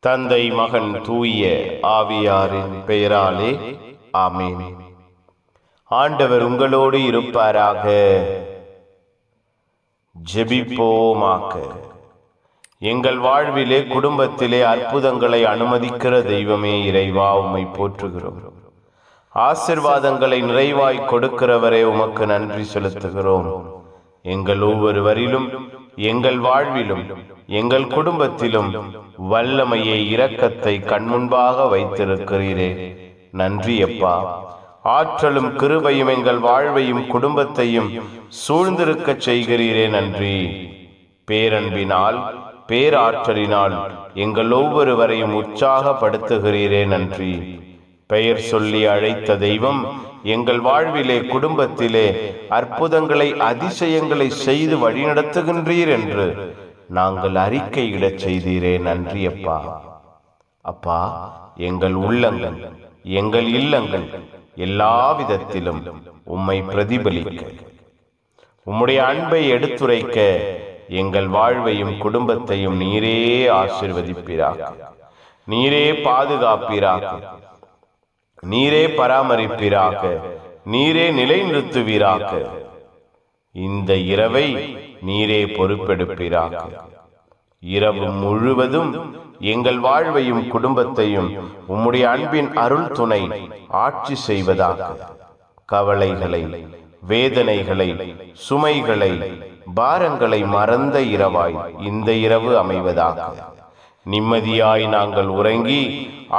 தந்தை மகன் தூய ஆவியாரின் பெயராலே ஆமீன். ஆண்டவர் உங்களோடு இருப்பாராக. ஜெபிப்போமாக்க எங்கள் வாழ்விலே குடும்பத்திலே அற்புதங்களை அனுமதிக்கிற தெய்வமே இறைவா உம்மை போற்றுகிறோம். ஆசிர்வாதங்களை நிறைவாய் கொடுக்கிறவரே உமக்கு நன்றி செலுத்துகிறோம். எங்கள் ஒவ்வொருவரிலும் எங்கள் வாழ்விலும் எங்கள் குடும்பத்திலும் வல்லமையை இரக்கத்தை கண்முன்பாக வைத்திருக்கிறீரே. நன்றி அப்பா. ஆற்றலும் கிருபையும் எங்கள் வாழ்வையும் குடும்பத்தையும் சூழ்ந்திருக்கச் செய்கிறீரே நன்றி. பேரன்பினால் பேராற்றலினால் எங்கள் ஒவ்வொருவரையும் உற்சாகப்படுத்துகிறீரே நன்றி. பெயர் சொல்லி அழைத்த தெய்வம் எங்கள் வாழ்விலே குடும்பத்திலே அற்புதங்களை அதிசயங்களை செய்து வழிநடத்துகின்றீர் என்று நாங்கள் அறிக்கையிடச் செய்தீரே நன்றி அப்பா. அப்பா எங்கள் உள்ளங்கள் எங்கள் இல்லங்கள் எல்லா விதத்திலும் உம்மை பிரதிபலிக்க. உம்முடைய அன்பை எடுத்துரைக்க எங்கள் வாழ்வையும் குடும்பத்தையும் நீரே ஆசிர்வதிப்பீராக. நீரே பாதுகாப்பீராக. நீரே பராமரிப்பீராக. நீரே நிலைநிறுத்துவீராக. இந்த இரவை நீரே பொறுப்பெடுப்பீராக இரவு முழுவதும் எங்கள் வாழ்வையும் குடும்பத்தையும் உம்முடைய அன்பின் அருள் துணை ஆட்சி செய்வதாக. கவலைகளை வேதனைகளை சுமைகளை பாரங்களை மறந்த இரவாய் இந்த இரவு அமைவதாக. நிம்மதியாய் நாங்கள் உறங்கி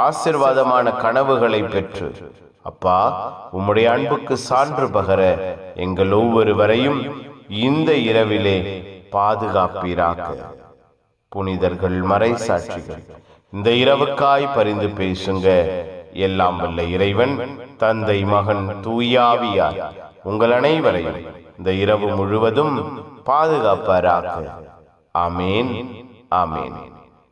ஆசிர்வாதமான கனவுகளை பெற்று அப்பா உம்முடைய அன்புக்கு சான்று பகர எங்கள் ஒவ்வொருவரையும் இந்த இரவிலே பாதுகாப்பீராக. புனிதர்கள் மறை சாட்சிகள் இந்த இரவுக்காய் பரிந்து பேசுங்க. எல்லாம் வல்ல இறைவன் தந்தை மகன் தூயாவியார் உங்கள் அனைவரையும் இந்த இரவு முழுவதும் பாதுகாப்பாராக. ஆமேன் ஆமேன்.